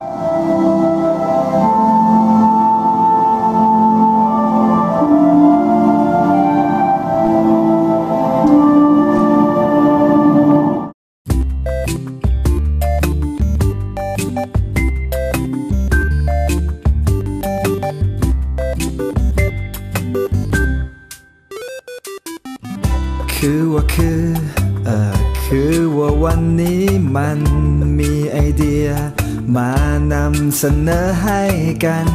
คือว่าคือเออคือว่าวันนี้มันมีไอเดีย มานำเสนอให้กัน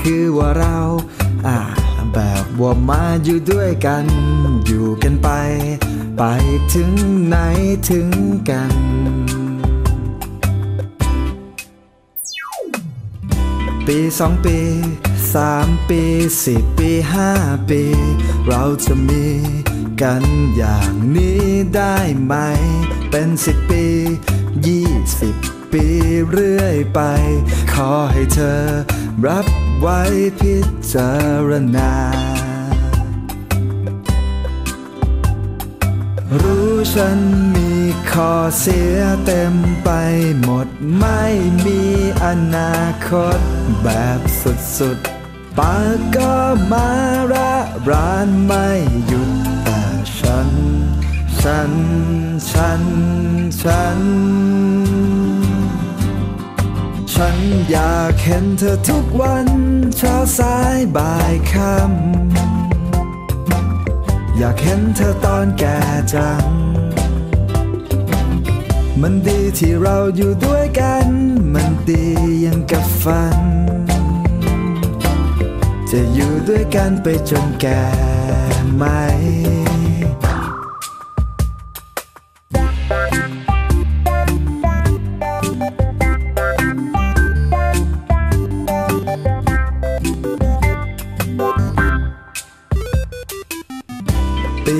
คือว่าเราอ่าแบบว่ามาอยู่ด้วยกัน อยู่กันไป ไปถึงไหนถึงกันปีสองปีสามปีสี่ปีห้าปี เราจะมีกันอย่างนี้ได้ไหม เป็นสิบปียี่สิบ ปีเรื่อยไป ขอให้เธอรับไว้พิจารณา รู้ฉันมีข้อเสียเต็มไปหมดไม่มีอนาคตแบบสุดๆปากก็มาระรานไม่หยุดแต่ฉัน ฉัน ฉัน ฉัน ฉันอยากเห็นเธอทุกวันเช้าสายบ่ายค่ำอยากเห็นเธอตอนแก่จัง มันดีที่เราอยู่ด้วยกัน มันดียังกับฝัน จะอยู่ด้วยกันไปจนแก่ไหม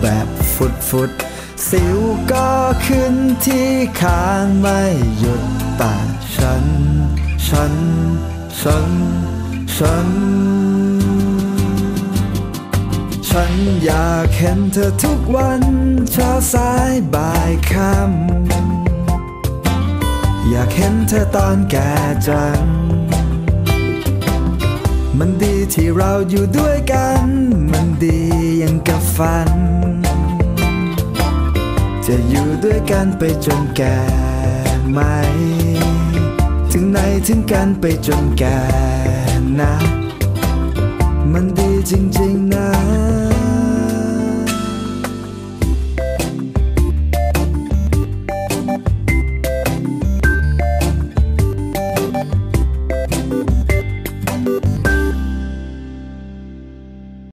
แบบฟุดฟุดสิวก็ขึ้นที่คางไม่หยุดแต่ฉัน ฉัน ฉัน ฉัน ฉันอยากเห็นเธอทุกวันเช้าสายบ่ายค่ำอยากเห็นเธอตอนแก่จัง มันดี ที่เราอยู่ด้วยกัน มันดียังกับฝัน จะอยู่ด้วยกันไปจนแก่ไหม ถึงไหนถึงกันไปจนแก่นะ มันดีจริงๆนะ